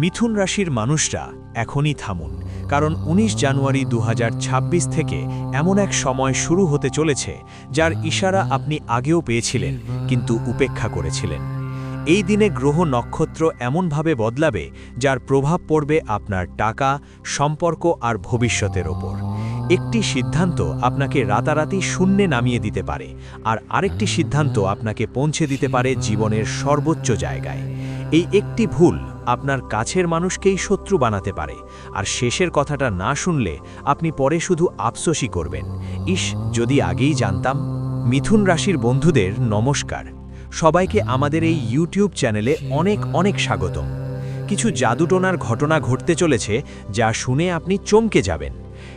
মিথুন রাশির মানুষরা এখনই থামুন, কারণ ১৯ জানুয়ারি দু হাজার ছাব্বিশ থেকে এমন এক সময় শুরু হতে চলেছে, যার ইশারা আপনি আগেও পেয়েছিলেন, কিন্তু উপেক্ষা করেছিলেন। এই দিনে গ্রহ নক্ষত্র এমনভাবে বদলাবে, যার প্রভাব পড়বে আপনার টাকা, সম্পর্ক আর ভবিষ্যতের ওপর। একটি সিদ্ধান্ত আপনাকে রাতারাতি শূন্যে নামিয়ে দিতে পারে, আর আরেকটি সিদ্ধান্ত আপনাকে পৌঁছে দিতে পারে জীবনের সর্বোচ্চ জায়গায়। এই একটি ভুল আপনার কাছের মানুষকেই শত্রু বানাতে পারে, আর শেষের কথাটা না শুনলে আপনি পরে শুধু আফসোসই করবেন। ইস, যদি আগেই জানতাম। মিথুন রাশির বন্ধুদের নমস্কার। সবাইকে আমাদের এই ইউটিউব চ্যানেলে অনেক অনেক স্বাগতম। কিছু জাদুটোনার ঘটনা ঘটতে চলেছে যা শুনে আপনি চমকে যাবেন।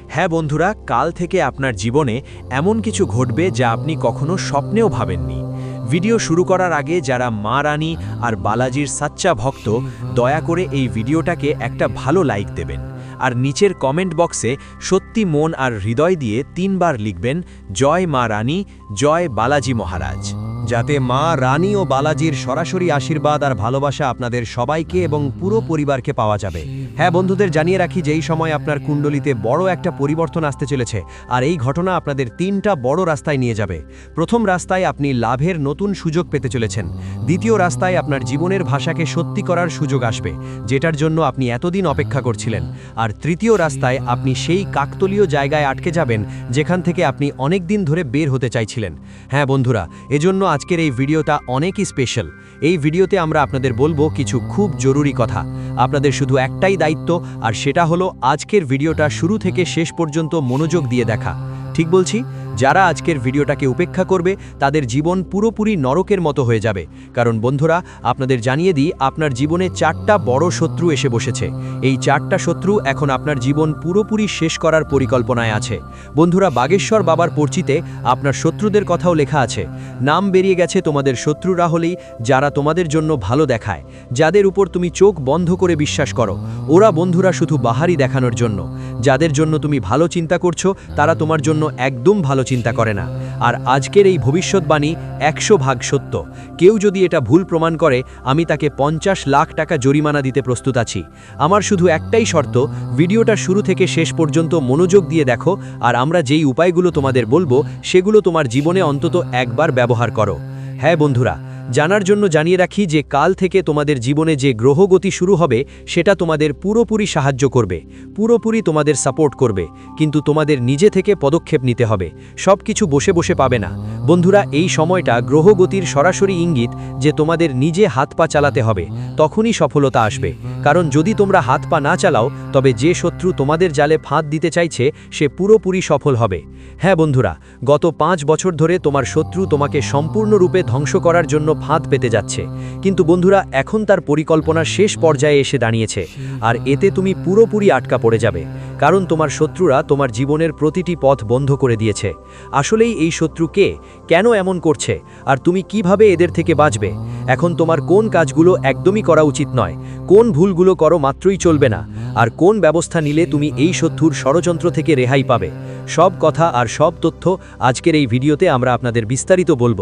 হ্যাঁ বন্ধুরা, কাল থেকে আপনার জীবনে এমন কিছু ঘটবে যা আপনি কখনো স্বপ্নেও ভাবেননি। ভিডিও শুরু করার আগে যারা মা রানী আর বালাজির সাচ্চা ভক্ত, দয়া করে এই ভিডিওটাকে একটা ভালো লাইক দেবেন। আর নিচের কমেন্ট বক্সে সত্যি মন আর হৃদয় দিয়ে তিনবার লিখবেন, জয় মা রানী, জয় বালাজি মহারাজ। যাতে মা, রানী ও বালাজির সরাসরি আশীর্বাদ আর ভালোবাসা আপনাদের সবাইকে এবং পুরো পরিবারকে পাওয়া যাবে। হ্যাঁ বন্ধুদের, জানিয়ে রাখি যে এই সময় আপনার কুণ্ডলিতে বড় একটা পরিবর্তন আসতে চলেছে আর এই ঘটনা আপনাদের তিনটা বড় রাস্তায় নিয়ে যাবে। প্রথম রাস্তায় আপনি লাভের নতুন সুযোগ পেতে চলেছেন। দ্বিতীয় রাস্তায় আপনার জীবনের ভাষাকে সত্যি করার সুযোগ আসবে, যেটার জন্য আপনি এতদিন অপেক্ষা করছিলেন। আর তৃতীয় রাস্তায় আপনি সেই কাকতলীয় জায়গায় আটকে যাবেন, যেখান থেকে আপনি অনেক দিন ধরে বের হতে চাইছিলেন। হ্যাঁ বন্ধুরা, এজন্য আজকের এই ভিডিওটা অনেকই স্পেশাল এই ভিডিওতে আমরা আপনাদের বলব কিছু খুব জরুরি কথা। আপনাদের শুধু একটাই দায়িত্ব, আর সেটা হলো আজকের ভিডিওটা শুরু থেকে শেষ পর্যন্ত মনোযোগ দিয়ে দেখা। ঠিক বলছি, যারা আজকের ভিডিওটাকে উপেক্ষা করবে, তাদের জীবন পুরোপুরি নরকের মতো হয়ে যাবে। কারণ বন্ধুরা, আপনাদের জানিয়ে দিই, আপনার জীবনে চারটা বড় শত্রু এসে বসেছে। এই চারটা শত্রু এখন আপনার জীবন পুরোপুরি শেষ করার পরিকল্পনায় আছে। বন্ধুরা, বাগেশ্বর বাবার পরিচিতে আপনার শত্রুদের কথাও লেখা আছে। নাম বেরিয়ে গেছে তোমাদের শত্রুরা হলেই, যারা তোমাদের জন্য ভালো দেখায়। যাদের উপর তুমি চোখ বন্ধ করে বিশ্বাস করো। ওরা বন্ধুরা শুধু বাহারি দেখানোর জন্য। যাদের জন্য তুমি ভালো চিন্তা করছ, তারা তোমার জন্য একদম ভালো চিন্তা করে না। আর আজকের এই ভবিষ্যৎবাণী একশো ভাগ সত্য। কেউ যদি এটা ভুল প্রমাণ করে, আমি তাকে পঞ্চাশ লাখ টাকা জরিমানা দিতে প্রস্তুত আছি। আমার শুধু একটাই শর্ত, ভিডিওটা শুরু থেকে শেষ পর্যন্ত মনোযোগ দিয়ে দেখো, আর আমরা যেই উপায়গুলো তোমাদের বলব, সেগুলো তোমার জীবনে অন্তত একবার ব্যবহার করো। হ্যাঁ বন্ধুরা জানার জন্য জানিয়ে রাখি যে কাল থেকে তোমাদের জীবনে যে গ্রহগতি শুরু হবে, সেটা তোমাদের পুরোপুরি সাহায্য করবে, পুরোপুরি তোমাদের সাপোর্ট করবে, কিন্তু তোমাদের নিজে থেকে পদক্ষেপ নিতে হবে সব কিছু বসে বসে পাবে না। বন্ধুরা, এই সময়টা গ্রহগতির সরাসরি ইঙ্গিত যে তোমাদের নিজে হাত পা চালাতে হবে, তখনই সফলতা আসবে। কারণ যদি তোমরা হাত পা না চালাও, তবে যে শত্রু তোমাদের জালে ফাঁদ দিতে চাইছে, সে পুরোপুরি সফল হবে। হ্যাঁ বন্ধুরা, গত পাঁচ বছর ধরে তোমার শত্রু তোমাকে সম্পূর্ণরূপে ধ্বংস করার জন্য ফাঁদ পেতে যাচ্ছে। কিন্তু বন্ধুরা, এখন তার পরিকল্পনা শেষ পর্যায়ে এসে দাঁড়িয়েছে। আর এতে তুমি পুরোপুরি আটকা পড়ে যাবে। কারণ তোমার শত্রুরা তোমার জীবনের প্রতিটি পথ বন্ধ করে দিয়েছে। আসলেই এই শত্রু কে? কেন এমন করছে? আর তুমি কীভাবে এদের থেকে বাঁচবে? এখন তোমার কোন কাজগুলো একদমই করা উচিত নয়। কোন ভুলগুলো করো মাত্রই চলবে না। আর কোন ব্যবস্থা নিলে তুমি এই শত্রুর ষড়যন্ত্র থেকে রেহাই পাবে? সব কথা আর সব তথ্য আজকের এই ভিডিওতে আমরা আপনাদের বিস্তারিত বলব।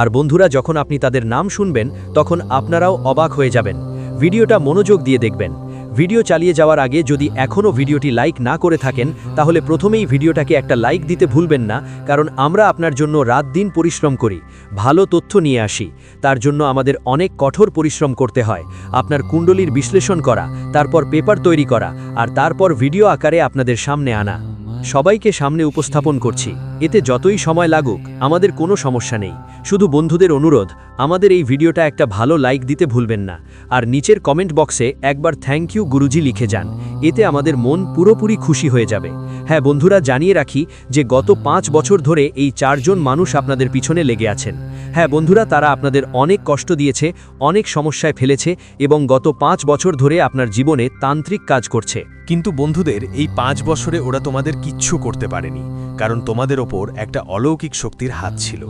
আর বন্ধুরা, যখন আপনি তাদের নাম শুনবেন, তখন আপনারাও অবাক হয়ে যাবেন। ভিডিওটা মনোযোগ দিয়ে দেখবেন। ভিডিও চালিয়ে যাওয়ার আগে যদি এখনও ভিডিওটি লাইক না করে থাকেন, তাহলে প্রথমেই ভিডিওটাকে একটা লাইক দিতে ভুলবেন না, কারণ আমরা আপনার জন্য রাত দিন পরিশ্রম করি, ভালো তথ্য নিয়ে আসি। তার জন্য আমাদের অনেক কঠোর পরিশ্রম করতে হয়। আপনার কুণ্ডলীর বিশ্লেষণ করা, তারপর পেপার তৈরি করা, আর তারপর ভিডিও আকারে আপনাদের সামনে আনা। সবাইকে সামনে উপস্থাপন করছি। এতে যতই সময় লাগুক, আমাদের কোনো সমস্যা নেই। শুধু বন্ধুদের অনুরোধ আমাদের এই ভিডিওটা একটা ভালো লাইক দিতে ভুলবেন না। আর নিচের কমেন্ট বক্সে একবার থ্যাংক ইউ গুরুজি লিখে যান। এতে আমাদের মন পুরোপুরি খুশি হয়ে যাবে। হ্যাঁ বন্ধুরা, জানিয়ে রাখি যে গত পাঁচ বছর ধরে এই চারজন মানুষ আপনাদের পিছনে লেগে আছেন। হ্যাঁ বন্ধুরা, তারা আপনাদের অনেক কষ্ট দিয়েছে, অনেক সমস্যায় ফেলেছে এবং গত পাঁচ বছর ধরে আপনার জীবনে তান্ত্রিক কাজ করছে। কিন্তু বন্ধুদের, এই পাঁচ বছরে ওরা তোমাদের কিচ্ছু করতে পারেনি। কারণ তোমাদের ওপর একটা অলৌকিক শক্তির হাত ছিল।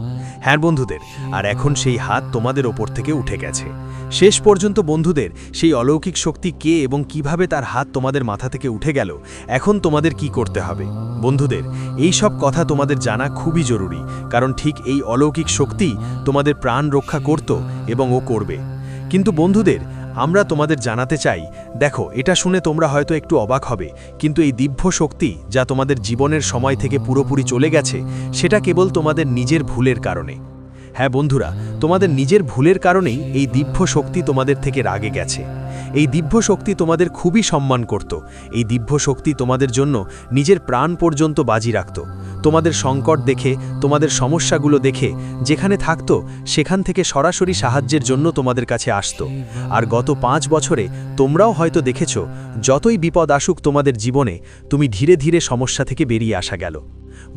হ্যাঁ বন্ধুদের আর এখন সেই হাত তোমাদের ওপর থেকে উঠে গেছে। শেষ পর্যন্ত বন্ধুদের সেই অলৌকিক শক্তি কে এবং কীভাবে তার হাত তোমাদের মাথা থেকে উঠে গেল এখন তোমাদের কি করতে হবে? বন্ধুদের এই সব কথা তোমাদের জানা খুবই জরুরি কারণ ঠিক এই অলৌকিক শক্তি তোমাদের প্রাণ রক্ষা করত এবং ও করবে। কিন্তু বন্ধুদের আমরা তোমাদের জানাতে চাই, দেখো, এটা শুনে তোমরা হয়তো একটু অবাক হবে, কিন্তু এই দিব্য শক্তি যা তোমাদের জীবনের সময় থেকে পুরোপুরি চলে গেছে, সেটা কেবল তোমাদের নিজের ভুলের কারণে। হ্যাঁ বন্ধুরা, তোমাদের নিজের ভুলের কারণেই এই দিব্য শক্তি তোমাদের থেকে রাগে গেছে। এই দিব্য শক্তি তোমাদের খুবই সম্মান করত। এই দিব্য শক্তি তোমাদের জন্য নিজের প্রাণ পর্যন্ত বাজি রাখত। তোমাদের সংকট দেখে, তোমাদের সমস্যাগুলো দেখে, যেখানে থাকতো, সেখান থেকে সরাসরি সাহায্যের জন্য তোমাদের কাছে আসত। আর গত পাঁচ বছরে তোমরাও হয়তো দেখেছ, যতই বিপদ আসুক তোমাদের জীবনে, তুমি ধীরে ধীরে সমস্যা থেকে বেরিয়ে আসা গেল।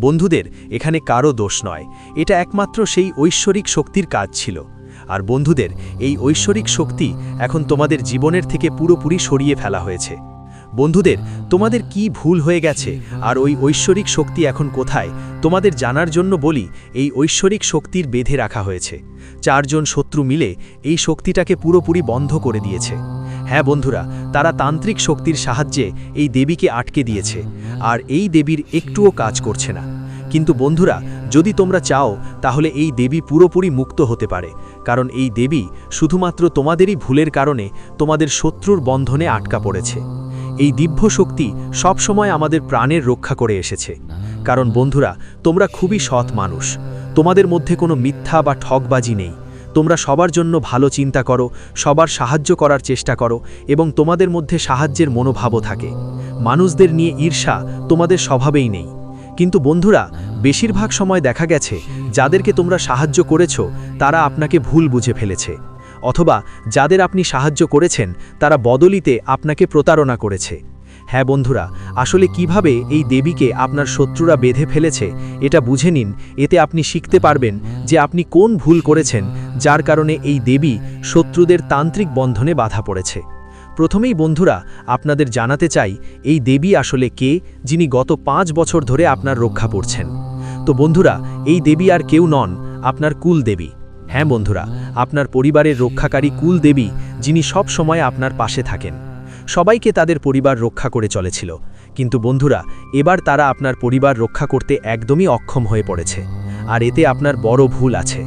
বন্ধুদের এখানে কারও দোষ নয়। এটা একমাত্র সেই ঐশ্বরিক শক্তির কাজ ছিল। আর বন্ধুদের, এই ঐশ্বরিক শক্তি এখন তোমাদের জীবনের থেকে পুরোপুরি সরিয়ে ফেলা হয়েছে। বন্ধুদের, তোমাদের কি ভুল হয়ে গেছে? আর ওই ঐশ্বরিক শক্তি এখন কোথায়? তোমাদের জানার জন্য বলি, এই ঐশ্বরিক শক্তির বেঁধে রাখা হয়েছে। চারজন শত্রু মিলে এই শক্তিটাকে পুরোপুরি বন্ধ করে দিয়েছে। হ্যাঁ বন্ধুরা, তারা তান্ত্রিক শক্তির সাহায্যে এই দেবীকে আটকে দিয়েছে, আর এই দেবীর একটুও কাজ করছে না। কিন্তু বন্ধুরা, যদি তোমরা চাও, তাহলে এই দেবী পুরোপুরি মুক্ত হতে পারে, কারণ এই দেবী শুধুমাত্র তোমাদেরই ভুলের কারণে তোমাদের শত্রুর বন্ধনে আটকা পড়েছে। এই দিব্য শক্তি সবসময় আমাদের প্রাণের রক্ষা করে এসেছে। কারণ বন্ধুরা, তোমরা খুবই সৎ মানুষ। তোমাদের মধ্যে কোনো মিথ্যা বা ঠকবাজি নেই। তোমরা সবার জন্য ভালো চিন্তা করো, সবার সাহায্য করার চেষ্টা করো এবং তোমাদের মধ্যে সাহায্যের মনোভাবও থাকে। মানুষদের নিয়ে ঈর্ষা তোমাদের স্বভাবেই নেই। কিন্তু বন্ধুরা, বেশিরভাগ সময় দেখা গেছে, যাদেরকে তোমরা সাহায্য করেছ, তারা আপনাকে ভুল বুঝে ফেলেছে। অথবা যাদের আপনি সাহায্য করেছেন, তারা বদলিতে আপনাকে প্রতারণা করেছে। হ্যাঁ বন্ধুরা, আসলে কীভাবে এই দেবীকে আপনার শত্রুরা বেঁধে ফেলেছে, এটা বুঝে নিন। এতে আপনি শিখতে পারবেন যে আপনি কোন ভুল করেছেন, যার কারণে এই দেবী শত্রুদের তান্ত্রিক বন্ধনে বাধা পড়েছে। প্রথমেই বন্ধুরা, আপনাদের জানাতে চাই, এই দেবী আসলে কে, যিনি গত পাঁচ বছর ধরে আপনার রক্ষা করছেন। তো বন্ধুরা, এই দেবী আর কেউ নন, আপনার কুল দেবী। হ্যাঁ বন্ধুরা, আপনার পরিবারের রক্ষাকারী কুল দেবী, যিনি সব সময় আপনার পাশে থাকেন। সবাইকে তাদের পরিবার রক্ষা করে চলেছিল। কিন্তু বন্ধুরা, এবার তারা আপনার পরিবার রক্ষা করতে একদমই অক্ষম হয়ে পড়েছে। আর এতে আপনার বড় ভুল আছে।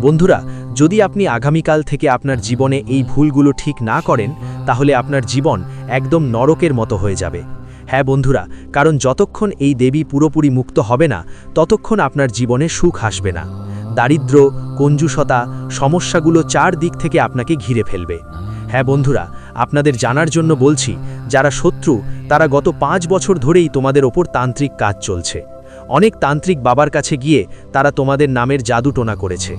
বন্ধুরা, যদি আপনি আগামীকাল থেকে আপনার জীবনে এই ভুলগুলো ঠিক না করেন, তাহলে আপনার জীবন একদম নরকের মতো হয়ে যাবে। হ্যাঁ বন্ধুরা, কারণ যতক্ষণ এই দেবী পুরোপুরি মুক্ত হবে না, ততক্ষণ আপনার জীবনে সুখ আসবে না। দারিদ্র, কঞ্জুসতা, সমস্যাগুলো চার দিক থেকে আপনাকে ঘিরে ফেলবে। হ্যাঁ বন্ধুরা, আপনাদের জানার জন্য বলছি, যারা শত্রু, তারা গত পাঁচ বছর ধরেই তোমাদের ওপর তান্ত্রিক কাজ চলছে। অনেক তান্ত্রিক বাবার কাছে গিয়ে তারা তোমাদের নামের জাদু টোনা করেছে।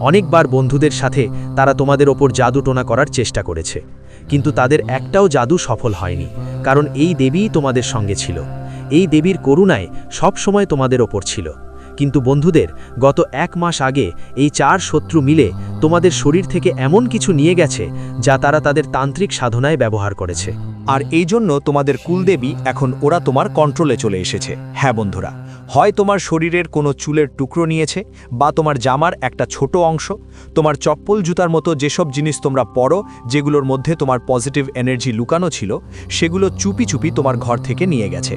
অনেকবার বন্ধুদের সাথে তারা তোমাদের ওপর জাদু টোনা করার চেষ্টা করেছে। কিন্তু তাদের একটাও জাদু সফল হয়নি, কারণ এই দেবীই তোমাদের সঙ্গে ছিল। এই দেবীর করুণায় সব সময় তোমাদের ওপর ছিল। কিন্তু বন্ধুদের, গত এক মাস আগে এই চার শত্রু মিলে তোমাদের শরীর থেকে এমন কিছু নিয়ে গেছে, যা তারা তাদের তান্ত্রিক সাধনায় ব্যবহার করেছে। আর এই জন্য তোমাদের কুলদেবী এখন ওরা তোমার কন্ট্রোলে চলে এসেছে। হ্যাঁ বন্ধুরা। হয় তোমার শরীরের কোনো চুলের টুকরো নিয়েছে বা তোমার জামার একটা ছোট অংশ। তোমার চপ্পল জুতার মতো যেসব জিনিস তোমরা পরো, যেগুলোর মধ্যে তোমার পজিটিভ এনার্জি লুকানো ছিল, সেগুলো চুপি চুপি তোমার ঘর থেকে নিয়ে গেছে।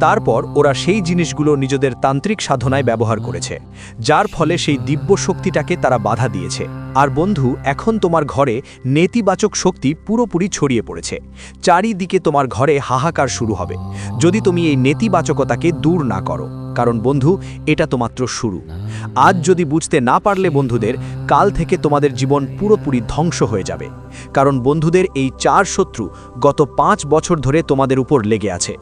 তারপর ওরা সেই জিনিসগুলো নিজেদের তান্ত্রিক সাধনায় ব্যবহার করেছে, যার ফলে সেই দিব্য শক্তিটাকে তারা বাধা দিয়েছে। আর বন্ধু, এখন তোমার ঘরে নেতিবাচক শক্তি পুরোপুরি ছড়িয়ে পড়েছে। চারিদিকে তোমার ঘরে হাহাকার শুরু হবে। যদি তুমি এই নেতিবাচকতাকে দূর না করো। কারণ বন্ধু, এটা তো মাত্র শুরু। আজ যদি বুঝতে না পারলে বন্ধুদের, কাল থেকে তোমাদের জীবন পুরোপুরি ধ্বংস হয়ে যাবে। কারণ বন্ধুদের এই চার শত্রু গত পাঁচ বছর ধরে তোমাদের উপর লেগে আছে।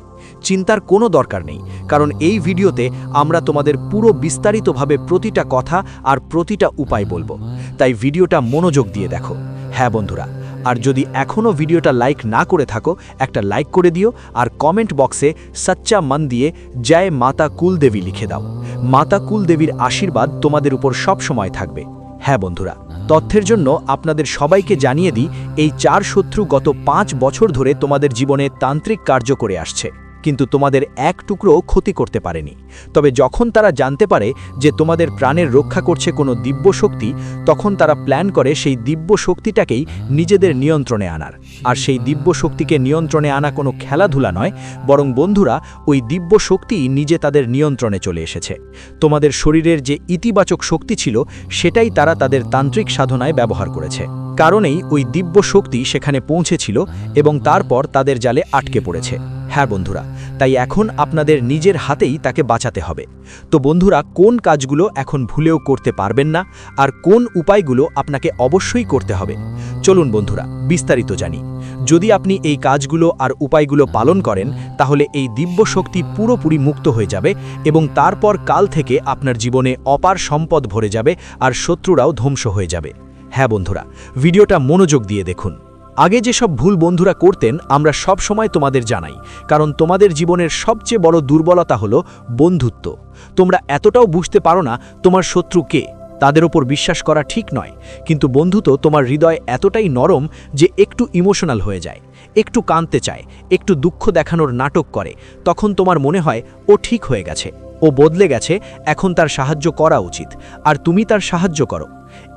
চিন্তার কোনো দরকার নেই, কারণ এই ভিডিওতে আমরা তোমাদের পুরো বিস্তারিতভাবে প্রতিটা কথা আর প্রতিটা উপায় বলব। তাই ভিডিওটা মনোযোগ দিয়ে দেখো। হ্যাঁ বন্ধুরা আর যদি এখনও ভিডিওটা লাইক না করে থাকো, একটা লাইক করে দিও আর কমেন্ট বক্সে সচ্চা মন দিয়ে জয় মাতা কুলদেবী লিখে দাও। মাতা কুলদেবীর আশীর্বাদ তোমাদের উপর সব সময় থাকবে। হ্যাঁ বন্ধুরা, তথ্যের জন্য আপনাদের সবাইকে জানিয়ে দিই, এই চার শত্রু গত পাঁচ বছর ধরে তোমাদের জীবনে তান্ত্রিক কার্য করে আসছে। কিন্তু তোমাদের এক টুকরো ক্ষতি করতে পারেনি। তবে যখন তারা জানতে পারে যে তোমাদের প্রাণের রক্ষা করছে কোনো দিব্য শক্তি, তখন তারা প্ল্যান করে সেই দিব্য শক্তিটাকেই নিজেদের নিয়ন্ত্রণে আনার। আর সেই দিব্য শক্তিকে নিয়ন্ত্রণে আনা কোনো খেলাধুলা নয়, বরং বন্ধুরা, ওই দিব্য শক্তি নিজে তাদের নিয়ন্ত্রণে চলে এসেছে। তোমাদের শরীরের যে ইতিবাচক শক্তি ছিল, সেটাই তারা তাদের তান্ত্রিক সাধনায় ব্যবহার করেছে। কারণেই ওই দিব্য শক্তি সেখানে পৌঁছেছিল এবং তারপর তাদের জালে আটকে পড়েছে। হ্যাঁ বন্ধুরা, তাই এখন আপনাদের নিজের হাতেই তাকে বাঁচাতে হবে। তো বন্ধুরা, কোন কাজগুলো এখন ভুলেও করতে পারবেন না, আর কোন উপায়গুলো আপনাকে অবশ্যই করতে হবে? চলুন বন্ধুরা, বিস্তারিত জানি। যদি আপনি এই কাজগুলো আর উপায়গুলো পালন করেন, তাহলে এই দিব্য শক্তি পুরোপুরি মুক্ত হয়ে যাবে এবং তারপর কাল থেকে আপনার জীবনে অপার সম্পদ ভরে যাবে আর শত্রুরাও ধ্বংস হয়ে যাবে। হ্যাঁ বন্ধুরা, ভিডিওটা মনোযোগ দিয়ে দেখুন। আগে যেসব ভুল বন্ধুরা করতেন, আমরা সব সময় তোমাদের জানাই, কারণ তোমাদের জীবনের সবচেয়ে বড় দুর্বলতা হলো বন্ধুত্ব। তোমরা এতটাও বুঝতে পারো না তোমার শত্রু কে, তাদের ওপর বিশ্বাস করা ঠিক নয়, কিন্তু বন্ধুত্ব তোমার হৃদয় এতটাই নরম যে একটু ইমোশনাল হয়ে যায়, একটু কাঁদতে চায়, একটু দুঃখ দেখানোর নাটক করে, তখন তোমার মনে হয়, ও ঠিক হয়ে গেছে, ও বদলে গেছে, এখন তার সাহায্য করা উচিত, আর তুমি তার সাহায্য করো।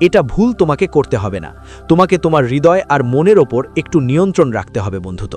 এটা ভুল তোমাকে করতে হবে না। তোমাকে তোমার হৃদয় আর মনের ওপর একটু নিয়ন্ত্রণ রাখতে হবে বন্ধুত।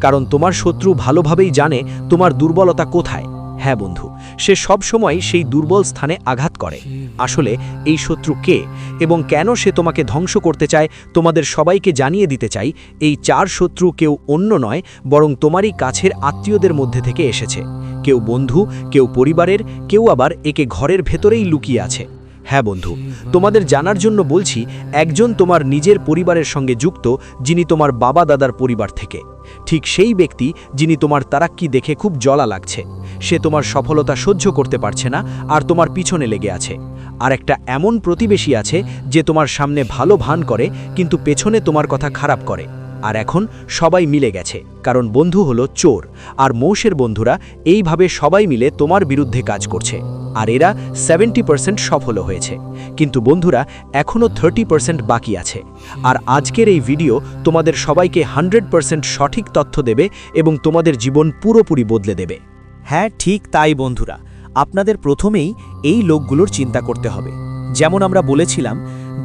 কারণ তোমার শত্রু ভালোভাবেই জানে তোমার দুর্বলতা কোথায়। হ্যাঁ বন্ধু, সে সব সময় সেই দুর্বল স্থানে আঘাত করে। আসলে এই শত্রু কে এবং কেন সে তোমাকে ধ্বংস করতে চায়, তোমাদের সবাইকে জানিয়ে দিতে চাই, এই চার শত্রু কেউ অন্য নয়, বরং তোমারই কাছের আত্মীয়দের মধ্যে থেকে এসেছে। কেউ বন্ধু, কেউ পরিবারের, কেউ আবার একে ঘরের ভেতরেই লুকিয়ে আছে। হ্যাঁ বন্ধু, তোমাদের জানার জন্য বলছি, একজন তোমার নিজের পরিবারের সঙ্গে যুক্ত, যিনি তোমার বাবা দাদার পরিবার থেকে। ঠিক সেই ব্যক্তি, যিনি তোমার তারাক্কি দেখে খুব জলা লাগছে। সে তোমার সফলতা সহ্য করতে পারছে না, আর তোমার পিছনে লেগে আছে। আর একটা এমন প্রতিবেশী আছে, যে তোমার সামনে ভালো ভান করে, কিন্তু পেছনে তোমার কথা খারাপ করে। আর এখন সবাই মিলে গেছে, কারণ বন্ধু হলো চোর, আর মৌসের বন্ধুরা এইভাবে সবাই মিলে তোমার বিরুদ্ধে কাজ করছে। আর এরা সেভেন্টি পার্সেন্ট সফল হয়েছে, কিন্তু বন্ধুরা এখনও থার্টি পার্সেন্ট বাকি আছে। আর আজকের এই ভিডিও তোমাদের সবাইকে হান্ড্রেড পার্সেন্ট সঠিক তথ্য দেবে এবং তোমাদের জীবন পুরোপুরি বদলে দেবে। হ্যাঁ ঠিক তাই বন্ধুরা। আপনাদের প্রথমেই এই লোকগুলোর চিন্তা করতে হবে। যেমন আমরা বলেছিলাম,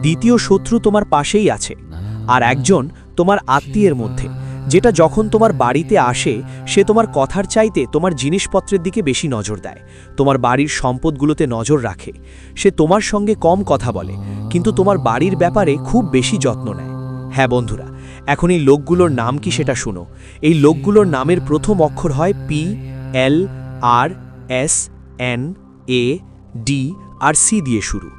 দ্বিতীয় শত্রু তোমার পাশেই আছে। আর একজন তোমার আত্মীয়ের মধ্যে। যেটা যখন তোমার বাড়িতে আসে, সে তোমার কথার চাইতে তোমার জিনিসপত্রের দিকে বেশি নজর দেয়। তোমার বাড়ির সম্পদগুলোতে নজর রাখে। সে তোমার সঙ্গে কম কথা বলে, কিন্তু তোমার বাড়ির ব্যাপারে খুব বেশি যত্ন নেয়। হ্যাঁ বন্ধুরা, এখন এই লোকগুলোর নাম কি সেটা শুনো। এই লোকগুলোর নামের প্রথম অক্ষর হয় P L R S N A D R C দিয়ে শুরু।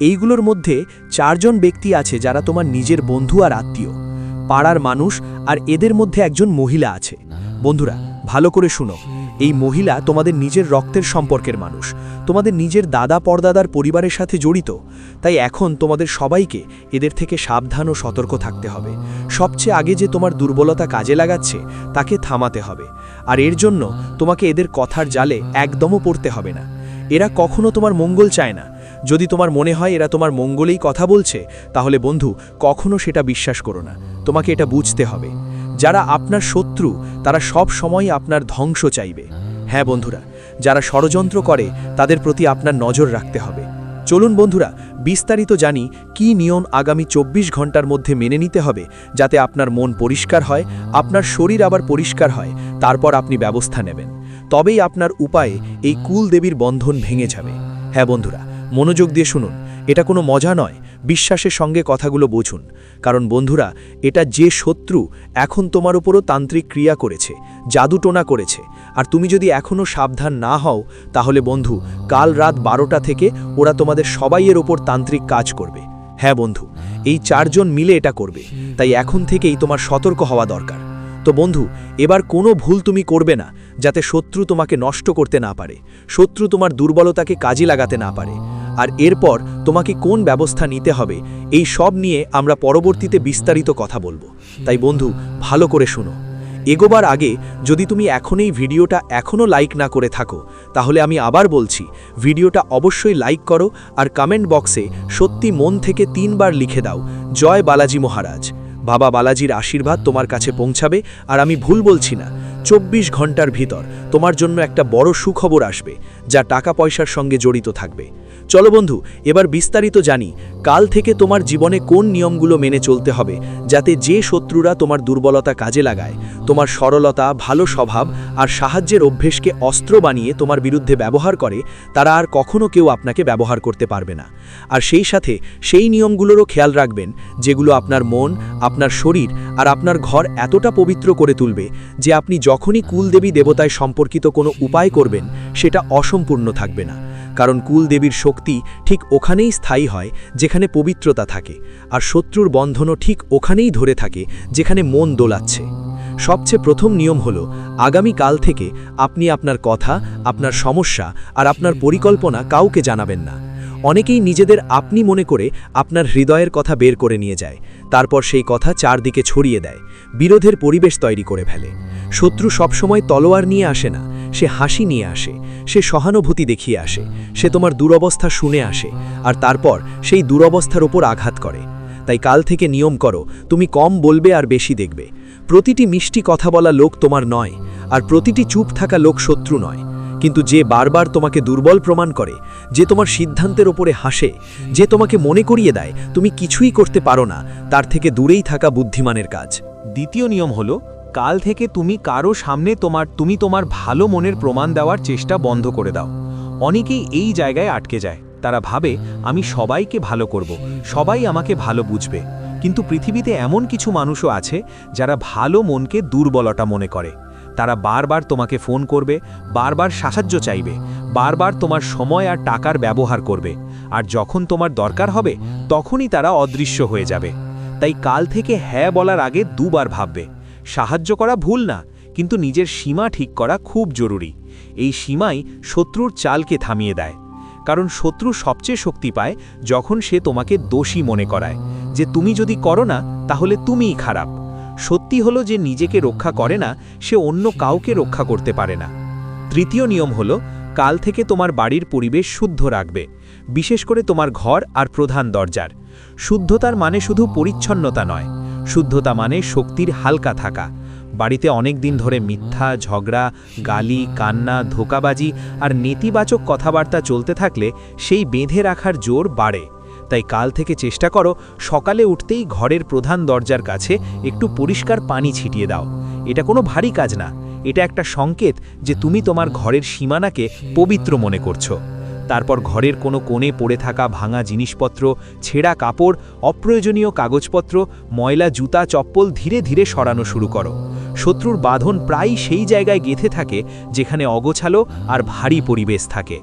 এইগুলোর মধ্যে চারজন ব্যক্তি আছে যারা তোমার নিজের বন্ধু আর আত্মীয়। পাড়ার মানুষ আর এদের মধ্যে একজন মহিলা আছে। বন্ধুরা, ভালো করে শুনো। এই মহিলা তোমাদের নিজের রক্তের সম্পর্কের মানুষ। তোমাদের নিজের দাদা পরদাদার পরিবারের সাথে জড়িত। তাই এখন তোমাদের সবাইকে এদের থেকে সাবধান ও সতর্ক থাকতে হবে। সবচেয়ে আগে যে তোমার দুর্বলতা কাজে লাগাচ্ছে, তাকে থামাতে হবে। আর এর জন্য তোমাকে এদের কথার জালে একদমও পড়তে হবে না। এরা কখনো তোমার মঙ্গল চায় না। যদি তোমার মনে হয় এরা তোমার মঙ্গলেই কথা বলছে, তাহলে বন্ধু, কখনো সেটা বিশ্বাস করো না। তোমাকে এটা বুঝতে হবে। যারা আপনার শত্রু, তারা সব সময় আপনার ধ্বংস চাইবে। হ্যাঁ বন্ধুরা, যারা ষড়যন্ত্র করে, তাদের প্রতি আপনার নজর রাখতে হবে। চলুন বন্ধুরা, বিস্তারিত জানি কি নিয়ম আগামী চব্বিশ ঘণ্টার মধ্যে মেনে নিতে হবে, যাতে আপনার মন পরিষ্কার হয়, আপনার শরীর আবার পরিষ্কার হয়, তারপর আপনি ব্যবস্থা নেবেন। তবেই আপনার উপায়ে এই কুল দেবীর বন্ধন ভেঙে যাবে। হ্যাঁ বন্ধুরা মনোযোগ দিয়ে শুনুন। এটা কোনো মজা নয়। বিশ্বাসের সঙ্গে কথাগুলো বুঝুন। কারণ বন্ধুরা, এটা যে শত্রু এখন তোমার উপরও তান্ত্রিক ক্রিয়া করেছে, জাদুটোনা করেছে। আর তুমি যদি এখনও সাবধান না হও, তাহলে বন্ধু, কাল রাত বারোটা থেকে ওরা তোমাদের সবাইয়ের ওপর তান্ত্রিক কাজ করবে। হ্যাঁ বন্ধু, এই চারজন মিলে এটা করবে। তাই এখন থেকেই তোমার সতর্ক হওয়া দরকার। তো বন্ধু, এবার কোনো ভুল তুমি করবে না। যাতে শত্রু তোমাকে নষ্ট করতে না পারে, শত্রু তোমার দুর্বলতাকে কাজে লাগাতে না পারে। আর এরপর তোমাকে কোন ব্যবস্থা নিতে হবে, এই সব নিয়ে আমরা পরবর্তীতে বিস্তারিত কথা বলব। তাই বন্ধু, ভালো করে শুনো। এগোবার আগে যদি তুমি এখন এই ভিডিওটা এখনও লাইক না করে থাকো, তাহলে আমি আবার বলছি, ভিডিওটা অবশ্যই লাইক করো আর কমেন্ট বক্সে সত্যি মন থেকে তিনবার লিখে দাও, জয় বালাজি মহারাজ। বাবা বালাজির আশীর্বাদ তোমার কাছে পৌঁছাবে, আর আমি ভুল বলছি না। চব্বিশ ঘণ্টার ভিতর তোমার জন্য একটা বড় সুখবর আসবে, যা টাকা পয়সার সঙ্গে জড়িত থাকবে। চলো বন্ধু, এবার বিস্তারিত জানি, কাল থেকে তোমার জীবনে কোন নিয়মগুলো মেনে চলতে হবে, যাতে যে শত্রুরা তোমার দুর্বলতা কাজে লাগায়, তোমার সরলতা, ভালো স্বভাব আর সাহায্যের অভ্যেসকে অস্ত্র বানিয়ে তোমার বিরুদ্ধে ব্যবহার করে, তারা আর কখনো কেউ আপনাকে ব্যবহার করতে পারবে না। আর সেই সাথে সেই নিয়মগুলোরও খেয়াল রাখবেন, যেগুলো আপনার মন, আপনার শরীর আর আপনার ঘর এতটা পবিত্র করে তুলবে, যে আপনি যখনই কুলদেবী দেবতায় সম্পর্কিত কোনো উপায় করবেন, সেটা অসম্পূর্ণ থাকবে না। কারণ কুলদেবীর শক্তি ঠিক ওখানেই স্থায়ী হয়, যেখানে পবিত্রতা থাকে, আর শত্রুর বন্ধনও ঠিক ওখানেই ধরে থাকে, যেখানে মন দোলাচ্ছে। সবচেয়ে প্রথম নিয়ম হল কাল থেকে আপনি আপনার কথা, আপনার সমস্যা আর আপনার পরিকল্পনা কাউকে জানাবেন না। অনেকেই নিজেদের আপনি মনে করে আপনার হৃদয়ের কথা বের করে নিয়ে যায়, তারপর সেই কথা চারদিকে ছড়িয়ে দেয়, বিরোধের পরিবেশ তৈরি করে ফেলে। শত্রু সবসময় তলোয়ার নিয়ে আসে না সে হাসি নিয়ে আসে, সে সহানুভূতি দেখিয়ে আসে, সে তোমার দুরবস্থা শুনে আসে, আর তারপর সেই দুরবস্থার ওপর আঘাত করে। তাই কাল থেকে নিয়ম করো, তুমি কম বলবে আর বেশি দেখবে। প্রতিটি মিষ্টি কথা বলা লোক তোমার নয়, আর প্রতিটি চুপ থাকা লোক শত্রু নয়। কিন্তু যে বারবার তোমাকে দুর্বল প্রমাণ করে, যে তোমার সিদ্ধান্তের ওপরে হাসে, যে তোমাকে মনে করিয়ে দেয়, তুমি কিছুই করতে পারো না, তার থেকে দূরেই থাকা বুদ্ধিমানের কাজ। দ্বিতীয় নিয়ম হলো কাল থেকে তুমি কারও সামনে তোমার, তুমি তোমার ভালো মনের প্রমাণ দেওয়ার চেষ্টা বন্ধ করে দাও। অনেকেই এই জায়গায় আটকে যায়। তারা ভাবে, আমি সবাইকে ভালো করব, সবাই আমাকে ভালো বুঝবে। কিন্তু পৃথিবীতে এমন কিছু মানুষও আছে, যারা ভালো মনকে দুর্বলতা মনে করে। তারা বারবার তোমাকে ফোন করবে, বারবার সাহায্য চাইবে, বারবার তোমার সময় আর টাকার ব্যবহার করবে। আর যখন তোমার দরকার হবে, তখনই তারা অদৃশ্য হয়ে যাবে। তাই কাল থেকে হ্যাঁ বলার আগে দুবার ভাববে সাহায্য করা ভুল না, কিন্তু নিজের সীমা ঠিক করা খুব জরুরি। এই সীমাই শত্রুর চালকে থামিয়ে দেয়। কারণ শত্রু সবচেয়ে শক্তি পায় যখন সে তোমাকে দোষী মনে করায়। যে তুমি যদি করো না, তাহলে তুমিই খারাপ। সত্যি হলো যে নিজেকে রক্ষা করে না, সে অন্য কাউকে রক্ষা করতে পারে না। তৃতীয় নিয়ম হলো, কাল থেকে তোমার বাড়ির পরিবেশ শুদ্ধ রাখবে। বিশেষ করে তোমার ঘর আর প্রধান দরজার। শুদ্ধতার মানে শুধু পরিচ্ছন্নতা নয়। শুদ্ধতা মানে শক্তির হালকা থাকা। বাড়িতে অনেক দিন ধরে মিথ্যা, ঝগড়া, গালি, কান্না, ধোকাবাজি আর নেতিবাচক কথাবার্তা চলতে থাকলে সেই বেঁধে রাখার জোর বাড়ে। তাই কাল থেকে চেষ্টা করো, সকালে উঠতেই ঘরের প্রধান দরজার কাছে একটু পরিষ্কার পানি ছিটিয়ে দাও। এটা কোনো ভারী কাজ না। এটা একটা সংকেত যে তুমি তোমার ঘরের সীমানাকে পবিত্র মনে করছ। তারপর ঘরের কোনো কোণে পড়ে থাকা ভাঙা জিনিসপত্র, ছেঁড়া কাপড়, অপ্রয়োজনীয় কাগজপত্র, ময়লা, জুতা, চপ্পল ধীরে ধীরে সরানো শুরু করো। শত্রুর বাঁধন প্রায় সেই জায়গায় গেঁথে থাকে যেখানে অগোছালো আর ভারী পরিবেশ থাকে।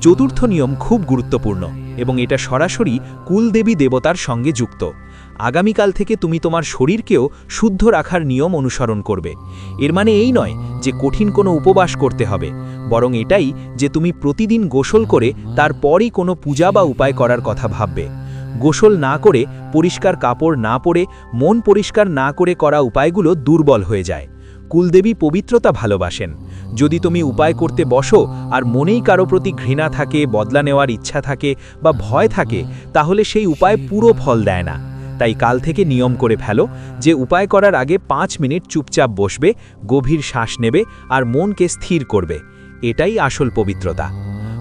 চতুর্থ নিয়ম খুব গুরুত্বপূর্ণ এবং এটা সরাসরি কুলদেবী দেবতার সঙ্গে যুক্ত। আগামীকাল থেকে তুমি তোমার শরীরকেও শুদ্ধ রাখার নিয়ম অনুসরণ করবে। এর মানে এই নয় যে কঠিন কোনো উপবাস করতে হবে, বরং এটাই যে তুমি প্রতিদিন গোসল করে তারপরই কোনো পূজা বা উপায় করার কথা ভাববে। গোসল না করে, পরিষ্কার কাপড় না পরে, মন পরিষ্কার না করে করা উপায়গুলো দুর্বল হয়ে যায়। কুলদেবী পবিত্রতা ভালোবাসেন। যদি তুমি উপায় করতে বসো আর মনেই কারও প্রতি ঘৃণা থাকে, বদলা নেওয়ার ইচ্ছা থাকে বা ভয় থাকে, তাহলে সেই উপায় পুরো ফল দেয় না। তাই কাল থেকে নিয়ম করে ফেলো যে উপায় করার আগে পাঁচ মিনিট চুপচাপ বসবে, গভীর শ্বাস নেবে আর মনকে স্থির করবে। এটাই আসল পবিত্রতা।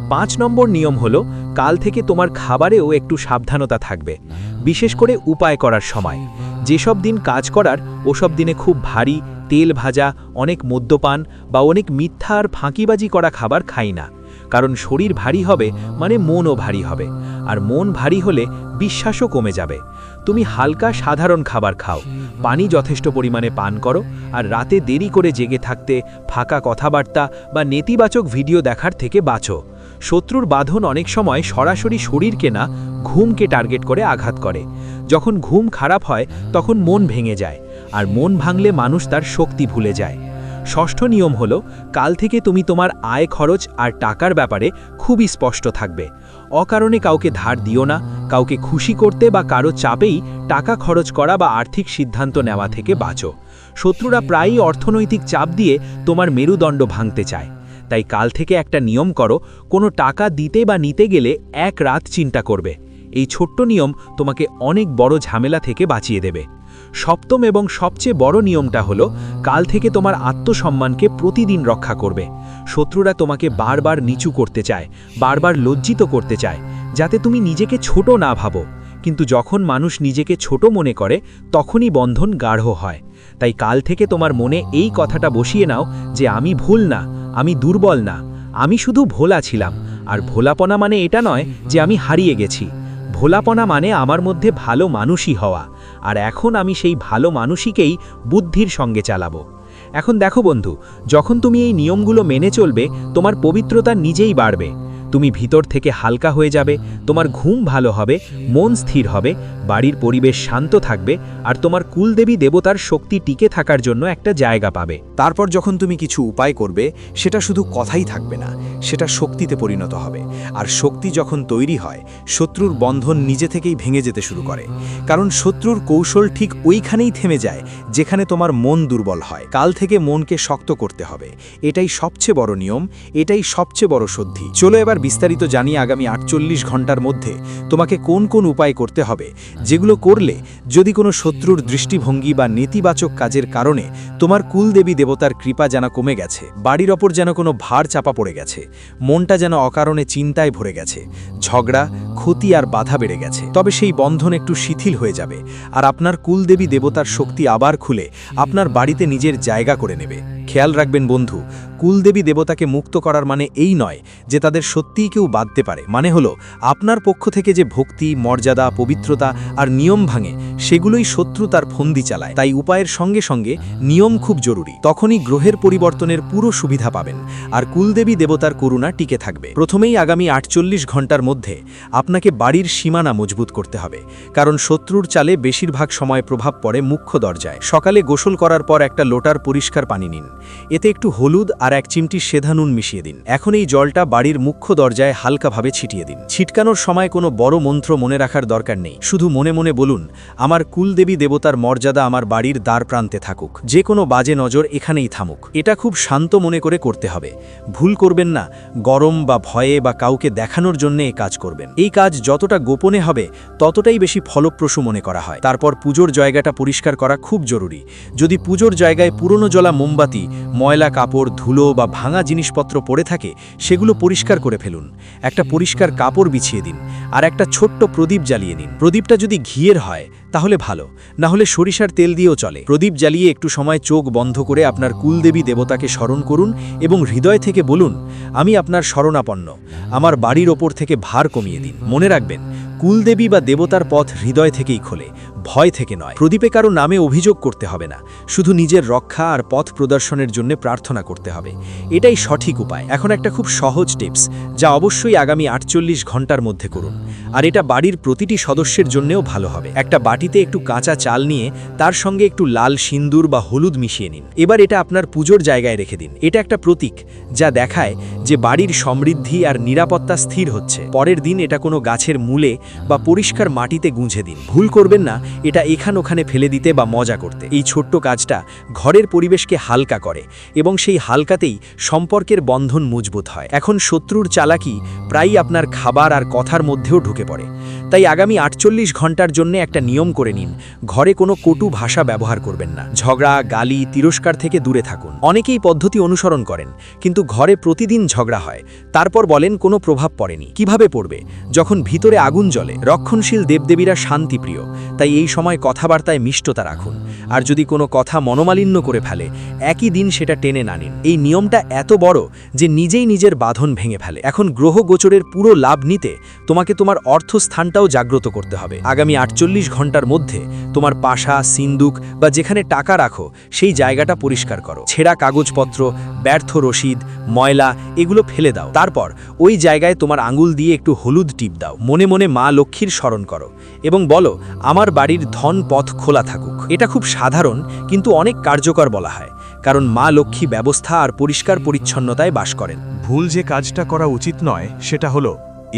পাঁচ নম্বর নিয়ম হলো, কাল থেকে তোমার খাবারেও একটু সাবধানতা থাকবে। বিশেষ করে উপায় করার সময়। যেসব দিন কাজ করার, ওসব দিনে খুব ভারী, তেল ভাজা, অনেক মদ্যপান বা অনেক মিথ্যা আর ফাঁকিবাজি করা খাবার খাই না। কারণ শরীর ভারী হবে মানে মনও ভারী হবে। আর মন ভারী হলে বিশ্বাসও কমে যাবে। তুমি হালকা সাধারণ খাবার খাও। পানি যথেষ্ট পরিমাণে পান করো আর রাতে দেরি করে জেগে থাকতে ফাঁকা কথাবার্তা বা নেতিবাচক ভিডিও দেখার থেকে বাঁচো। শত্রুর বাঁধন অনেক সময় সরাসরি শরীরকে না ঘুমকে টার্গেট করে আঘাত করে। যখন ঘুম খারাপ হয়, তখন মন ভেঙে যায় আর মন ভাঙলে মানুষ তার শক্তি ভুলে যায়। ষষ্ঠ নিয়ম হলো, কাল থেকে তুমি তোমার আয় খরচ আর টাকার ব্যাপারে খুবই স্পষ্ট থাকবে। অকারণে কাউকে ধার দিও না, কাউকে খুশি করতে বা কারও চাপেই টাকা খরচ করা বা আর্থিক সিদ্ধান্ত নেওয়া থেকে বাঁচো। শত্রুরা প্রায়ই অর্থনৈতিক চাপ দিয়ে তোমার মেরুদণ্ড ভাঙতে চায়। তাই কাল থেকে একটা নিয়ম করো, কোনো টাকা দিতে বা নিতে গেলে এক রাত চিন্তা করবে। এই ছোট্ট নিয়ম তোমাকে অনেক বড় ঝামেলা থেকে বাঁচিয়ে দেবে। সপ্তম এবং সবচেয়ে বড় নিয়মটা হলো, কাল থেকে তোমার আত্মসম্মানকে প্রতিদিন রক্ষা করবে। শত্রুরা তোমাকে বারবার নিচু করতে চায়, বারবার লজ্জিত করতে চায়, যাতে তুমি নিজেকে ছোট না ভাবো। কিন্তু যখন মানুষ নিজেকে ছোট মনে করে, তখনই বন্ধন গাঢ় হয়। তাই কাল থেকে তোমার মনে এই কথাটা বসিয়ে নাও যে আমি ভুল না, আমি দুর্বল না, আমি শুধু ভোলা ছিলাম। আর ভোলাপনা মানে এটা নয় যে আমি হারিয়ে গেছি। ভোলাপনা মানে আমার মধ্যে ভালো মানুষই হওয়া। আর এখন আমি সেই ভালো মানুষিকেই বুদ্ধির সঙ্গে চালাবো। এখন দেখো বন্ধু, যখন তুমি এই নিয়মগুলো মেনে চলবে, তোমার পবিত্রতা নিজেই বাড়বে। তুমি ভিতর থেকে হালকা হয়ে যাবে, তোমার ঘুম ভালো হবে, মন স্থির হবে, বাড়ির পরিবেশ শান্ত থাকবে, আর তোমার কুলদেবী দেবতার শক্তি টিকে থাকার জন্য একটা জায়গা পাবে। তারপর যখন তুমি কিছু উপায় করবে, সেটা শুধু কথাই থাকবে না, সেটা শক্তিতে পরিণত হবে। আর শক্তি যখন তৈরি হয়, শত্রুর বন্ধন নিজে থেকেই ভেঙে যেতে শুরু করে। কারণ শত্রুর কৌশল ঠিক ওইখানেই থেমে যায়, যেখানে তোমার মন দুর্বল হয়। কাল থেকে মনকে শক্ত করতে হবে। এটাই সবচেয়ে বড় নিয়ম, এটাই সবচেয়ে বড় সদ্ধি। চলো এবার বিস্তারিত জানি আগামী আটচল্লিশ ঘণ্টার মধ্যে তোমাকে কোন কোন উপায় করতে হবে, যেগুলো করলে যদি কোনো শত্রুর দৃষ্টিভঙ্গি বা নেতিবাচক কাজের কারণে তোমার কুলদেবী দেবতার কৃপা যেন কমে গেছে, বাড়ির ওপর যেন কোনো ভার চাপা পড়ে গেছে, মনটা যেন অকারণে চিন্তায় ভরে গেছে, ঝগড়া, ক্ষতি আর বাধা বেড়ে গেছে, তবে সেই বন্ধন একটু শিথিল হয়ে যাবে আর আপনার কুলদেবী দেবতার শক্তি আবার খুলে আপনার বাড়িতে নিজের জায়গা করে নেবে। খেয়াল রাখবেন বন্ধু কুলদেবী দেবতাকে মুক্ত করার মানে এই নয় যে তাদের সত্যিই কেউ বাঁধতে পারে। মানে হলো, আপনার পক্ষ থেকে যে ভক্তি, মর্যাদা, পবিত্রতা আর নিয়ম ভাঙে, সেগুলোই শত্রু তার ফন্দি চালায়। তাই উপায়ের সঙ্গে সঙ্গে নিয়ম খুব জরুরি। তখনই গ্রহের পরিবর্তনের পুরো সুবিধা পাবেন আর কুলদেবী দেবতার করুণা টিকে থাকবে। প্রথমেই আগামী আটচল্লিশ ঘণ্টার মধ্যে আপনাকে বাড়ির সীমানা মজবুত করতে হবে। কারণ শত্রুর চালে বেশিরভাগ সময় প্রভাব পড়ে মুখ্য দরজায়। সকালে গোসল করার পর একটা লোটার পরিষ্কার পানি নিন। এতে একটু হলুদ আর এক চিমটি সেধা নুন মিশিয়ে দিন। এখন এই জলটা বাড়ির মুখ্য দরজায় হালকাভাবে ছিটিয়ে দিন। ছিটকানোর সময় কোনো বড় মন্ত্র মনে রাখার দরকার নেই। শুধু মনে মনে বলুন, আমার কুলদেবী দেবতার মর্যাদা আমার বাড়ির দ্বার প্রান্তে থাকুক। যে কোনো বাজে নজর এখানেই থামুক। এটা খুব শান্ত মনে করে করতে হবে। ভুল করবেন না। গরম বা ভয়ে বা কাউকে দেখানোর জন্য এই কাজ করবেন। এই কাজ যতটা গোপনে হবে, ততটাই বেশি ফলপ্রসূ মনে করা হয়। তারপর পুজোর জায়গাটা পরিষ্কার করা খুব জরুরি। যদি পুজোর জায়গায় পুরনো জলা মোমবাতি, ময়লা কাপড়, ধুলো বা ভাঙা জিনিসপত্র পড়ে থাকে, সেগুলো পরিষ্কার করে ফেলুন। একটা পরিষ্কার কাপড় বিছিয়ে দিন, আর একটা ছোট্ট প্রদীপ জ্বালিয়ে নিন। প্রদীপটা যদি ঘিয়ের হয়, তাহলে ভালো। না হলে সরিষার তেল দিয়েও চলে। প্রদীপ জ্বালিয়ে একটু সময় চোখ বন্ধ করে আপনার কুলদেবী দেবতাকে স্মরণ করুন এবং হৃদয় থেকে বলুন, আমি আপনার শরণাপন্ন। আমার বাড়ির ওপর থেকে ভার কমিয়ে দিন। মনে রাখবেন, কুলদেবী বা দেবতার পথ হৃদয় থেকেই খোলে। ভয় থেকে নয়। প্রদীপে কারও নামে অভিযোগ করতে হবে না। শুধু নিজের রক্ষা আর পথ প্রদর্শনের জন্য প্রার্থনা করতে হবে। এটাই সঠিক উপায়। এখন একটা খুব সহজ টিপস, যা অবশ্যই আগামী আটচল্লিশ ঘণ্টার মধ্যে করুন। আর এটা বাড়ির প্রতিটি সদস্যের জন্যেও ভালো হবে। একটা বাটিতে একটু কাঁচা চাল নিয়ে তার সঙ্গে একটু লাল সিন্দুর বা হলুদ মিশিয়ে নিন। এবার এটা আপনার পুজোর জায়গায় রেখে দিন। এটা একটা প্রতীক, যা দেখায় যে বাড়ির সমৃদ্ধি আর নিরাপত্তা স্থির হচ্ছে। পরের দিন এটা কোনো গাছের মূলে বা পরিষ্কার মাটিতে গুঁজে দিন। ভুল করবেন না এটা এখান ওখানে ফেলে দিতে বা মজা করতে। এই ছোট্ট কাজটা ঘরের পরিবেশকে হালকা করে এবং সেই হালকাতেই সম্পর্কের বন্ধন মজবুত হয়। এখন শত্রুর চালাকি প্রায়ই আপনার খাবার আর কথার মধ্যেও ঢুকে পড়ে। তাই আগামী আটচল্লিশ ঘণ্টার জন্য একটা নিয়ম করে নিন, ঘরে কোনো কটু ভাষা ব্যবহার করবেন না। ঝগড়া, গালি, তিরস্কার থেকে দূরে থাকুন। অনেকেই পদ্ধতি অনুসরণ করেন, কিন্তু ঘরে প্রতিদিন ঝগড়া হয়। তারপর বলেন কোনো প্রভাব পড়েনি। কীভাবে পড়বে? যখন ভিতরে আগুন জ্বলে, রক্ষণশীল দেবদেবীরা শান্তিপ্রিয়। তাই এই সময় কথাবার্তায় মিষ্টতা রাখুন। আর যদি কোনো কথা মনোমালিন্য করে ফেলে, একই দিন সেটা টেনে না নিন। এই নিয়মটা এত বড় যে নিজেই নিজের বাঁধন ভেঙে ফেলে। এখন গ্রহ গোচরের পুরো লাভ নিতে তোমাকে তোমার অর্থস্থানটাও জাগ্রত করতে হবে। আগামী আটচল্লিশ ঘণ্টার মধ্যে তোমার পাশা, সিন্দুক বা যেখানে টাকা রাখো, সেই জায়গাটা পরিষ্কার করো। ছেঁড়া কাগজপত্র, ব্যর্থ রসিদ ময়লা, এগুলো ফেলে দাও। তারপর ওই জায়গায় তোমার আঙুল দিয়ে একটু হলুদ টিপ দাও। মনে মনে মা লক্ষ্মীর স্মরণ করো এবং বলো, আমার বাড়ির ধন পথ খোলা থাকুক। এটা খুব সাধারণ, কিন্তু অনেক কার্যকর বলা হয়, কারণ মা লক্ষ্মী ব্যবস্থা আর পরিষ্কার পরিচ্ছন্নতায় বাস করেন। ভুল যে কাজটা করা উচিত নয়, সেটা হলো,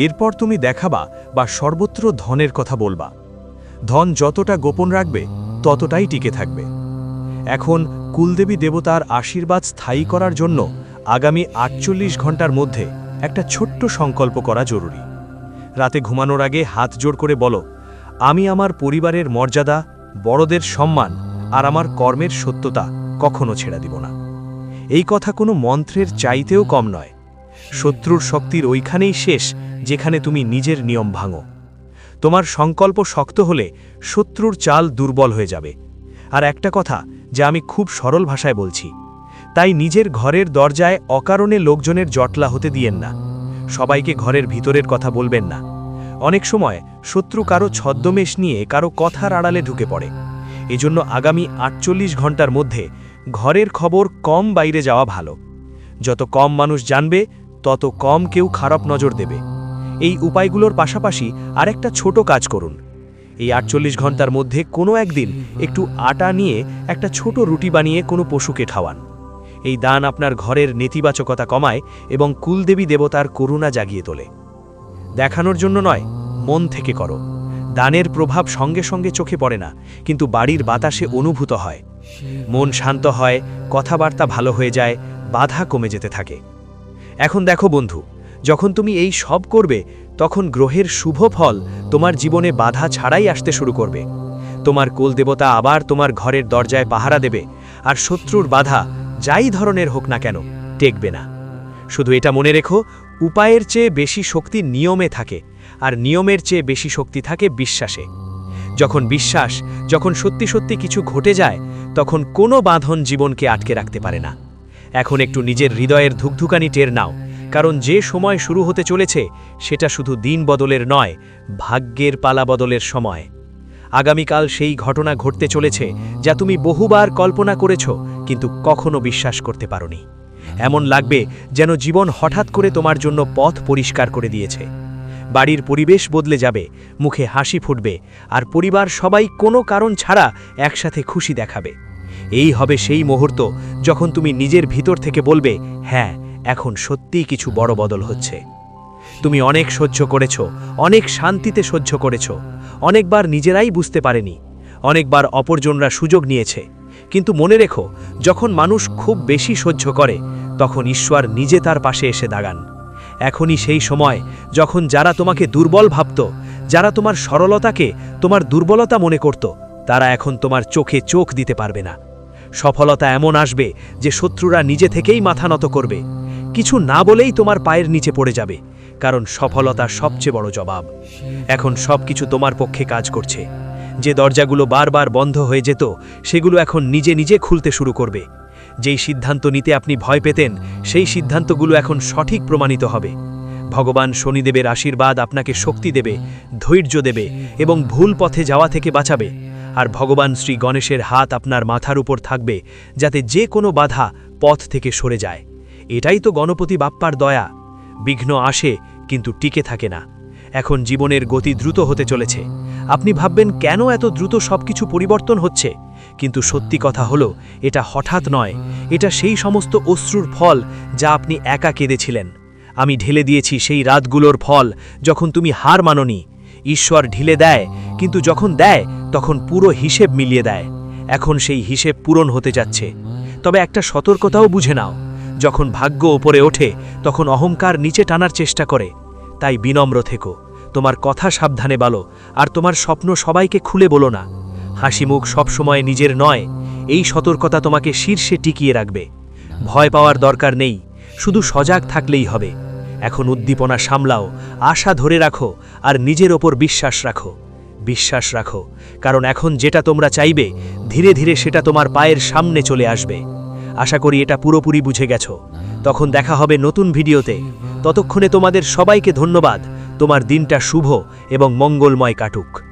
এরপর তুমি দেখাবা বা সর্বত্র ধনের কথা বলবা। ধন যতটা গোপন রাখবে, ততটাই টিকে থাকবে। এখন কুলদেবী দেবতার আশীর্বাদ স্থায়ী করার জন্য আগামী আটচল্লিশ ঘণ্টার মধ্যে একটা ছোট্ট সংকল্প করা জরুরি। রাতে ঘুমানোর আগে হাত জোড় করে বলো আমি আমার পরিবারের মর্যাদা, বড়দের সম্মান আর আমার কর্মের সত্যতা কখনো ছেড়ে দিব না। এই কথা কোনো মন্ত্রের চাইতেও কম নয়। শত্রুর শক্তির ওইখানেই শেষ যেখানে তুমি নিজের নিয়ম ভাঙো। তোমার সংকল্প শক্ত হলে শত্রুর চাল দুর্বল হয়ে যাবে। আর একটা কথা যা আমি খুব সরল ভাষায় বলছি, তাই নিজের ঘরের দরজায় অকারণে লোকজনের জটলা হতে দিয়েন না। সবাইকে ঘরের ভিতরের কথা বলবেন না। অনেক সময় শত্রু কারও ছদ্মবেশ নিয়ে কারও কথার আড়ালে ঢুকে পড়ে। এজন্য আগামী আটচল্লিশ ঘণ্টার মধ্যে ঘরের খবর কম বাইরে যাওয়া ভালো। যত কম মানুষ জানবে, তত কম কেউ খারাপ নজর দেবে। এই উপায়গুলোর পাশাপাশি আরেকটা ছোট কাজ করুন। এই আটচল্লিশ ঘণ্টার মধ্যে কোনো একদিন একটু আটা নিয়ে একটা ছোট রুটি বানিয়ে কোনো পশুকে খাওয়ান। এই দান আপনার ঘরের নেতিবাচকতা কমায় এবং কুলদেবী দেবতার করুণা জাগিয়ে তোলে। দেখানোর জন্য নয়, মন থেকে করো। দানের প্রভাব সঙ্গে সঙ্গে চোখে পড়ে না, কিন্তু বাড়ির বাতাসে অনুভূত হয়। মন শান্ত হয়, কথাবার্তা ভালো হয়ে যায়, বাধা কমে যেতে থাকে। এখন দেখো বন্ধু, যখন তুমি এই সব করবে, তখন গ্রহের শুভ ফল তোমার জীবনে বাধা ছাড়াই আসতে শুরু করবে। তোমার কুলদেবতা আবার তোমার ঘরের দরজায় পাহারা দেবে, আর শত্রুর বাধা যাই ধরনের হোক না কেন, টেকবে না। শুধু এটা মনে রেখো উপায়ের চেয়ে বেশি শক্তি নিয়মে থাকে, আর নিয়মের চেয়ে বেশি শক্তি থাকে বিশ্বাসে। যখন বিশ্বাস, যখন সত্যি সত্যি কিছু ঘটে যায়, তখন কোনো বাঁধন জীবনকে আটকে রাখতে পারে না। এখন একটু নিজের হৃদয়ের ধুকধুকানি টের নাও, কারণ যে সময় শুরু হতে চলেছে, সেটা শুধু দিন বদলের নয়, ভাগ্যের পালা বদলের সময়। আগামীকাল সেই ঘটনা ঘটতে চলেছে, যা তুমি বহুবার কল্পনা করেছ, কিন্তু কখনো বিশ্বাস করতে পারোনি। এমন লাগবে যেন জীবন হঠাৎ করে তোমার জন্য পথ পরিষ্কার করে দিয়েছে। বাড়ির পরিবেশ বদলে যাবে, মুখে হাসি ফুটবে, আর পরিবার সবাই কোনো কারণ ছাড়া একসাথে খুশি দেখাবে। এই হবে সেই মুহূর্ত যখন তুমি নিজের ভিতর থেকে বলবে হ্যাঁ এখন সত্যিই কিছু বড় বদল হচ্ছে। তুমি অনেক সহ্য করেছ, অনেক শান্তিতে সহ্য করেছ, অনেকবার নিজেরাই বুঝতে পারেনি, অনেকবার অপরজনরা সুযোগ নিয়েছে। কিন্তু মনে রেখো, যখন মানুষ খুব বেশি সহ্য করে, তখন ঈশ্বর নিজে তার পাশে এসে দাগান এখনই সেই সময় যখন যারা তোমাকে দুর্বল ভাবত, যারা তোমার সরলতাকে, তোমার দুর্বলতা মনে করত, তারা এখন তোমার চোখে চোখ দিতে পারবে না। সফলতা এমন আসবে যে শত্রুরা নিজে থেকেই মাথা নত করবে। কিছু না বলেই তোমার পায়ের নিচে পড়ে যাবে, কারণ সফলতা সবচেয়ে বড় জবাব। এখন সব কিছু তোমার পক্ষে কাজ করছে। যে দরজাগুলো বারবার বন্ধ হয়ে যেত, সেগুলো এখন নিজে নিজে খুলতে শুরু করবে। যেই সিদ্ধান্ত নিতে আপনি ভয় পেতেন, সেই সিদ্ধান্তগুলো এখন সঠিক প্রমাণিত হবে। ভগবান শনিদেবের আশীর্বাদ আপনাকে শক্তি দেবে, ধৈর্য দেবে এবং ভুল পথে যাওয়া থেকে বাঁচাবে। আর ভগবান শ্রী গণেশের হাত আপনার মাথার উপর থাকবে, যাতে যে কোনো বাধা পথ থেকে সরে যায়। এটাই তো গণপতি বাপ্পার দয়া। বিঘ্ন আসে, কিন্তু টিকে থাকে না। এখন জীবনের গতি দ্রুত হতে চলেছে। আপনি ভাববেন, কেন এত দ্রুত সবকিছু পরিবর্তন হচ্ছে? কিন্তু সত্যি কথা হলো, এটা হঠাৎ নয়। এটা সেই সমস্ত অশ্রুর ফল যা আপনি একা কেঁদেছিলেন। আমি ঢেলে দিয়েছি সেই রাতগুলোর ফল যখন তুমি হার মাননি। ঈশ্বর ঢিলে দেয়, কিন্তু যখন দেয়, তখন পুরো হিসেব মিলিয়ে দেয়। এখন সেই হিসেব পূরণ হতে যাচ্ছে। তবে একটা সতর্কতাও বুঝে নাও, যখন ভাগ্য ওপরে ওঠে, তখন অহংকার নিচে টানার চেষ্টা করে। তাই বিনম্র থেকো। তোমার কথা সাবধানে বলো, আর তোমার স্বপ্ন সবাইকে খুলে বলো না। হাসি মুখ সবসময় নিজের নয়, এই সতর্কতা তোমাকে শীর্ষে টিকিয়ে রাখবে। ভয় পাওয়ার দরকার নেই, শুধু সজাগ থাকলেই হবে। এখন উদ্দীপনা সামলাও, আশা ধরে রাখো, আর নিজের ওপর বিশ্বাস রাখো। বিশ্বাস রাখো, কারণ এখন যেটা তোমরা চাইবে, ধীরে ধীরে সেটা তোমার পায়ের সামনে চলে আসবে। আশা করি এটা পুরোপুরি বুঝে গেছো। তখন দেখা হবে নতুন ভিডিওতে। ততক্ষণে তোমাদের সবাইকে ধন্যবাদ। তোমার দিনটা শুভ এবং মঙ্গলময় কাটুক।